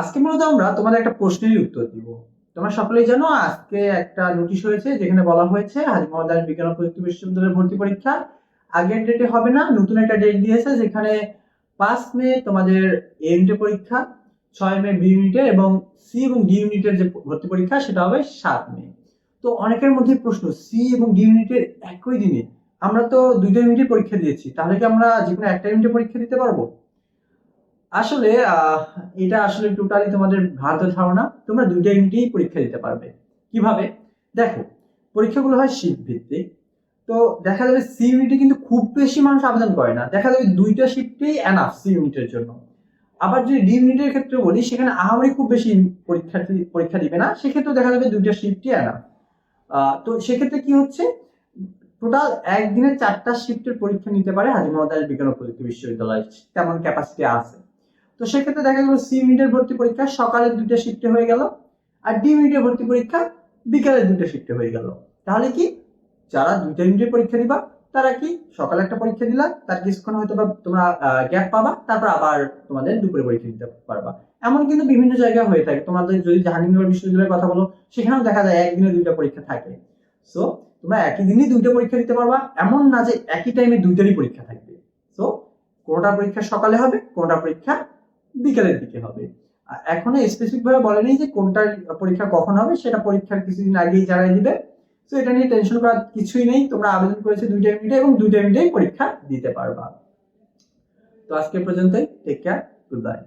আজকে মূলত আমরা তোমাদের একটা প্রশ্নের উত্তর দিব। তোমরা সকলেই জানো, আজকে একটা নোটিশ হয়েছে যেখানে বলা হয়েছে হাজি মোহাম্মদ বিজ্ঞান প্রযুক্তি বিশ্ববিদ্যালয়ের ভর্তি পরীক্ষা আগের ডেটে হবে না, নতুন একটা ডেট দিয়েছে যেখানে পাঁচ মে তোমাদের এ ইউনিটের পরীক্ষা, ছয় মে বি ইউনিটের এবং সি এবং ডি ইউনিটের যে ভর্তি পরীক্ষা সেটা হবে সাত মে। তো অনেকের মধ্যে প্রশ্ন সি এবং ডি ইউনিটের একই দিনে আমরা তো দুইটা ইউনিটের পরীক্ষা দিয়েছি, তাহলে কি আমরা যে কোনো একটা ইউনিটের পরীক্ষা দিতে পারব? আসলে এটা আসলে টোটালি তোমাদের ভ্রান্ত ধারণা। তোমরা দুইটা ইউনিটেই পরীক্ষা দিতে পারবে। কীভাবে? দেখো, পরীক্ষাগুলো হয় শীত ভিত্তিক। তো দেখা যাবে সি ইউনিটে কিন্তু খুব বেশি মানুষ আবেদন করে না। দেখা যাবে দুইটা শিফটেই এনাফ সি ইউনিটের জন্য। আবার যদি ডি ইউনিটের ক্ষেত্রে বলি, সেখানে আহামরি খুব বেশি পরীক্ষার্থী, পরীক্ষা দিবে না। সেক্ষেত্রে দেখা যাবে দুইটা শিফটই এনাফ তো সেক্ষেত্রে কি হচ্ছে? টোটাল একদিনে চারটা শিফটের পরীক্ষা নিতে পারে হাজি আলী বিজ্ঞান ও প্রযুক্তি বিশ্ববিদ্যালয়। তেমন ক্যাপাসিটি আছে। তো সেক্ষেত্রে দেখা গেল সি ইউনিটের ভর্তি পরীক্ষা সকালের দুইটা শিফটে হয়ে গেল, আর ডি ইউনিটের ভর্তি পরীক্ষা বিকালের দুইটা শিফটে হয়ে গেল। তাহলে কি? যারা দুইটা ইউনিটের পরীক্ষা দিবা, তারা কি সকালে একটা পরীক্ষা দিলা, তার কিছুক্ষণ হয়তো বা তোমরা গ্যাপ পাবা, তারপর আবার তোমাদের দুপুরে পরীক্ষা দিতে পারবা। এমন কিন্তু বিভিন্ন জায়গায় হয়ে থাকে। তোমাদের যদি জাহাঙ্গীরনগর বিশ্ববিদ্যালয়ের কথা বলো, সেখানেও দেখা যায় একদিনে দুইটা পরীক্ষা থাকে। সো তোমরা একই দিনই দুইটা পরীক্ষা দিতে পারবা। এমন না যে একই টাইমে দুইটারই পরীক্ষা থাকবে। সো কোনোটা পরীক্ষা সকালে হবে, কোনোটা পরীক্ষা বিকেলের দিকে হবে। এখনও স্পেসিফিক ভাবে বলেনি যে কোনটার পরীক্ষা কখন হবে, সেটা পরীক্ষার কিছুদিন আগেই জানাই দিবে। তো এটা নিয়ে টেনশন করার কিছুই নেই। তোমরা আবেদন করেছ দুইটা মিনিটে এবং দুইটা মিনিটেই পরীক্ষা দিতে পারবা। তো আজকে পর্যন্তই। Take care good bye